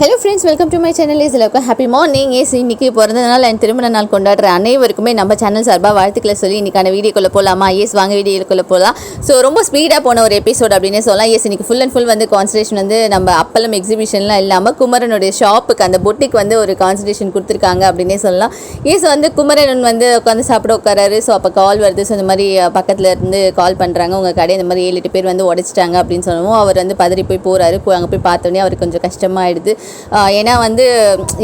Hello friends welcome to my channel is எல்லாருக்கும் happy morning yes இன்னைக்கு பிறந்த நாள் அண்ட் திருமண நாள் கொண்டாடுற அனைவருக்குமே நம்ம சேனல் சார்பாக வாழ்த்துக்களை சொல்லி இன்னைக்கான வீடியோக்குள்ளே போகலாமா எஸ் வாங்க வீடியோக்குள்ளே போகலாம் ஸோ ரொம்ப ஸ்பீடாக போன ஒரு எபிசோட் அப்படின்னே சொல்லலாம். எஸ் இன்னைக்கு ஃபுல் அண்ட் ஃபுல் வந்து கான்சன்ட்ரேஷன் வந்து நம்ம அப்பளம் எக்ஸிபிஷன்லாம் இல்லாமல் குமரனுடைய ஷாப்புக்கு அந்த பொட்டிக்கு வந்து ஒரு கான்சன்ட்ரேஷன் கொடுத்துருக்காங்க அப்படின்னே சொல்லலாம். ஏஸ் வந்து குமரன் வந்து உட்காந்து சாப்பிட உட்காராரு ஸோ அப்போ கால் வருது. ஸோ இந்த மாதிரி பக்கத்தில் இருந்து கால் பண்ணுறாங்க உங்கள் கடை இந்த மாதிரி ஏழு எட்டு பேர் வந்து உடைச்சிட்டாங்க அப்படின்னு சொல்லவும் அவர் வந்து பதறி போய் போகிறாரு அங்கே போய் பார்த்தோன்னே அவருக்கு கொஞ்சம் கஷ்டமாகிடுது ஏன்னா வந்து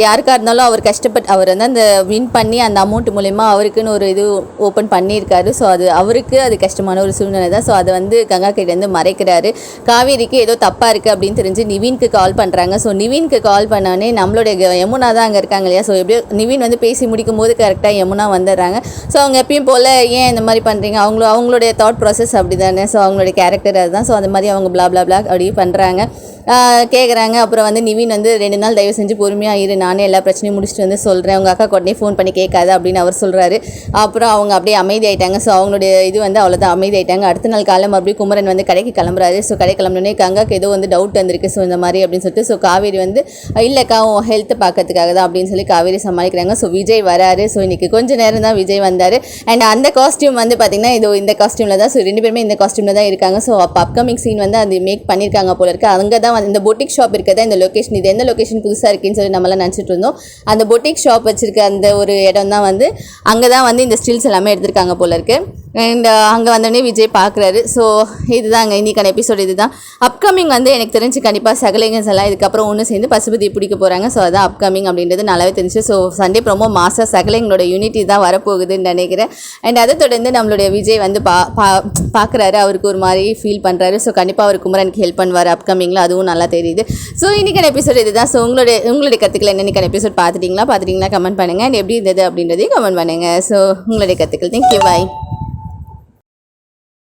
யாருக்காக இருந்தாலும் அவர் கஷ்டப்பட்டு அவர் வந்து அந்த வின் பண்ணி அந்த அமௌண்ட் மூலிமா அவருக்குன்னு ஒரு இது ஓப்பன் பண்ணியிருக்காரு. ஸோ அது அவருக்கு அது கஷ்டமான ஒரு சூழ்நிலை தான். ஸோ அதை வந்து கங்கா கிட்டேருந்து மறைக்கிறாரு. காவேரிக்கு ஏதோ தப்பாக இருக்குது அப்படின்னு தெரிஞ்சு நிவின்க்கு கால் பண்ணுறாங்க ஸோ நிவின்க்கு கால் பண்ணோடனே நம்மளுடைய யமுனா தான் அங்கே இருக்காங்க இல்லையா? ஸோ எப்படியோ நிவின் வந்து பேசி முடிக்கும் போது கரெக்டாக யமுனா வந்துடுறாங்க. ஸோ அவங்க எப்பயும் போல் ஏன் இந்த மாதிரி பண்ணுறீங்க அவங்கள அவங்களுடைய தாட் ப்ராசஸ் அப்படி தானே ஸோ அவங்களுடைய கேரக்டர் அதுதான். ஸோ அந்த மாதிரி அவங்க பிளா பிளா blah அப்படியே பண்ணுறாங்க கேட்குறாங்க அப்புறம் வந்து நிவின் வந்து ரெண்டு நாள் தயவு செஞ்சு பொறுமையாக இரு. நானே எல்லா பிரச்சனையும் முடிச்சுட்டு வந்து சொல்கிறேன் உங்கள் அக்கா உடனே ஃபோன் பண்ணி கேட்காது அப்படின்னு அவர் சொல்கிறாரு அப்புறம் அவங்க அப்படியே அமைதியாயிட்டாங்க. ஸோ அவங்களுடைய இது வந்து அவ்வளோதான் அமைதியாயிட்டாங்க. அடுத்த நாள் காலம் மறுபடியும் குமரன் வந்து கடைக்கு கிளம்புறாரு. ஸோ கடை கிளம்புனோடனே கங்காக்கு ஏதோ வந்து டவுட் வந்திருக்கு. ஸோ இந்த மாதிரி அப்படின்னு சொல்லிட்டு ஸோ காவேரி வந்து இல்லைக்கா உன் ஹெல்த் பார்க்கறதுக்காக தான் அப்படின்னு சொல்லி காவேரி சமாளிக்கிறாங்க. ஸோ விஜய் வராரு. ஸோ இன்றைக்கி கொஞ்ச நேரம் தான் விஜய் வந்தார். அண்ட் அந்த காஸ்டியூம் வந்து பார்த்திங்கன்னா இது இந்த காஸ்டியூமில் தான் ஸோ ரெண்டு பேருமே இந்த காஸ்டியூமில் தான் இருக்காங்க. ஸோ அப்போ அப்கமிங் சீன் வந்து அது மேக் பண்ணியிருக்காங்க போல இருக்குது அங்கே தான் வந்து இந்த பொட்டிக் ஷாப் இருக்கிறதா இந்த லொக்கேஷன் இது எந்த லொக்கேஷன் புதுசாக இருக்குன்னு சொல்லி நம்மளாம் நினச்சிட்டு இருந்தோம். அந்த பொட்டிக் ஷாப் வச்சிருக்க அந்த ஒரு இடம் தான் வந்து அங்கே தான் வந்து இந்த ஸ்டில்ஸ் எல்லாமே எடுத்திருக்காங்க போல இருக்கு. அண்ட் uh, அங்கே வந்தோடனே விஜய் பார்க்குறாரு ஸோ இதுதாங்க இன்றைக்கான எபிசோட் இதுதான். அப்கமிங் வந்து எனக்கு தெரிஞ்சு கண்டிப்பாக சகலைங்கஸ் எல்லாம் இதுக்கப்புறம் ஒன்று சேர்ந்து பசுபதி பிடிக்க போகிறாங்க ஸோ அதான் அப்கமிங் அப்படின்றது நல்லாவே தெரிஞ்சு. ஸோ சண்டே ப்ரோமோ மாதம் சகலைங்களோட யூனிட்டி தான் வரப்போகுதுன்னு நினைக்கிறேன். அண்ட் அதை தொடர்ந்து நம்மளுடைய விஜய் வந்து பா பா பார்க்குறாரு அவருக்கு ஒரு மாதிரி ஃபீல் பண்ணுறாரு ஸோ கண்டிப்பாக அவர் குமரனுக்கு ஹெல்ப் பண்ணுவார் அப்கமிங்கில் அதுவும் நல்லா தெரியுது. ஸோ இன்றைக்கான எபிசோட் இதுதான். ஸோ உங்களுடைய உங்களுடைய கருத்துக்கள் என்ன இன்னைக்கான எபிசோட் பார்த்துட்டிங்களா? பார்த்துட்டிங்களா? கமெண்ட் பண்ணுங்கள் அண்ட் எப்படி இருந்தது அப்படின்றதையும் கமெண்ட் பண்ணுங்கள் ஸோ உங்களுடைய கற்றுக்கள் தேங்க்யூ பாய்